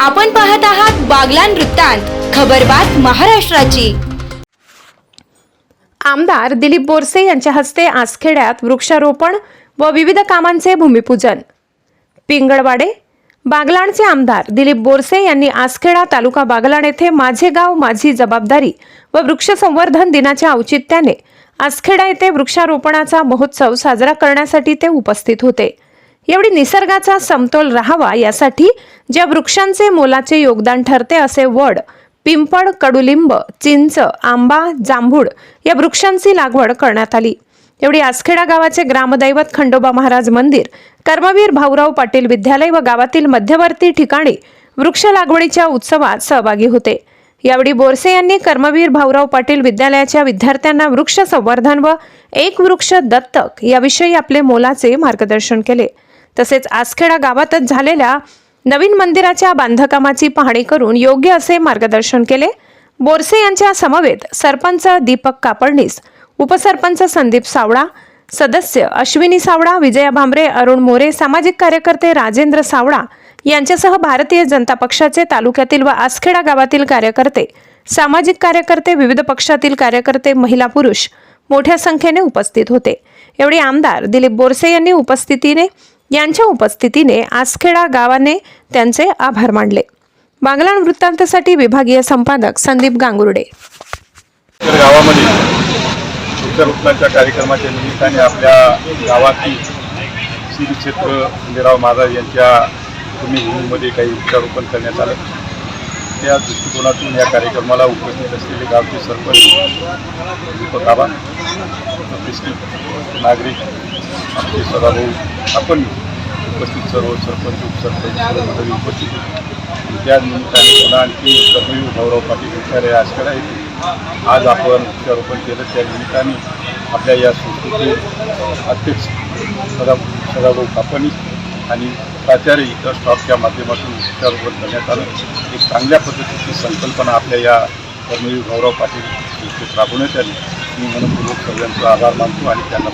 आपण पाहत आहात बागलान वृत्तांत खबरबात महाराष्ट्राची. आमदार दिलीप बोरसे यांच्या हस्ते आसखेड्यात वृक्षारोपण व विविध कामांचे भूमिपूजन. पिंगळवाडे बागलाणचे आमदार दिलीप बोरसे यांनी आसखेडा तालुका बागलाण येथे माझे गाव माझी जबाबदारी व वृक्षसंवर्धन दिनाच्या औचित्याने आसखेडा येथे वृक्षारोपणाचा महोत्सव साजरा करण्यासाठी ते उपस्थित होते. एवढी निसर्गाचा समतोल राहावा यासाठी ज्या वृक्षांचे मोलाचे योगदान ठरते असे वड पिंपळ कडुलिंब चिंच आंबा जांभूळ या वृक्षांची लागवड करण्यात आली. एवढी आसखेडा गावाचे ग्रामदैवत खंडोबा महाराज मंदिर कर्मवीर भाऊराव पाटील विद्यालय व गावातील मध्यवर्ती ठिकाणी वृक्ष लागवडीच्या उत्सवात सहभागी होते. यावेळी बोरसे यांनी कर्मवीर भाऊराव पाटील विद्यालयाच्या विद्यार्थ्यांना वृक्ष संवर्धन व एक वृक्ष दत्तक याविषयी आपले मोलाचे मार्गदर्शन केले. तसेच आसखेडा गावातच झालेल्या नवीन मंदिराच्या बांधकामाची पाहणी करून योग्य असे मार्गदर्शन केले. बोरसे यांच्या समवेत सरपंच दीपक कापडणीस उपसरपंच संदीप सावळा सदस्य अश्विनी सावळा विजया भांबरे अरुण मोरे सामाजिक कार्यकर्ते राजेंद्र सावळा यांच्यासह भारतीय जनता पक्षाचे तालुक्यातील व आसखेडा गावातील कार्यकर्ते सामाजिक कार्यकर्ते विविध पक्षातील कार्यकर्ते महिला पुरुष मोठ्या संख्येने उपस्थित होते. एवढी आमदार दिलीप बोरसे यांनी उपस्थितीने यांच्या उपस्थितीने आसखेडा गावाने त्यांचे आभार मानले. बागलाण वृत्तांतसाठी विभागीय संपादक संदीप गांगुर्डे. गावामध्ये वृक्षारोपणाच्या कार्यक्रमाच्या निमित्ताने आपल्या गावातील श्री क्षेत्र खंडेराव महाराज यांच्या भूमिभूमीमध्ये काही वृक्षारोपण करण्यात आलं. त्या दृष्टिकोनातून या कार्यक्रमाला उपस्थित असलेले गावचे सरपंच दीपक आबा नागरिक आमचे सदाभाऊ आपण उपस्थित सर्व सरपंच उपसरपंच मंडळी उपस्थित त्या निमित्ताने पुन्हा आणखी कर्मवीर भाऊराव पाटील विद्यालय आजकडे येथे आज आपण वृक्षारोपण केलं. त्या निमित्ताने आपल्या या संस्थेचे अध्यक्ष सदा सदाभाऊ कापणी आणि प्राचार्य इतर स्टॉकच्या माध्यमातून वृक्षारोपण करण्यात आलं. एक चांगल्या पद्धतीची संकल्पना आपल्या या कर्मवीर भाऊराव पाटील संस्थेत राबवण्यात आली. मी मनपूर्वक सगळ्यांचा आभार मानतो आणि त्यांना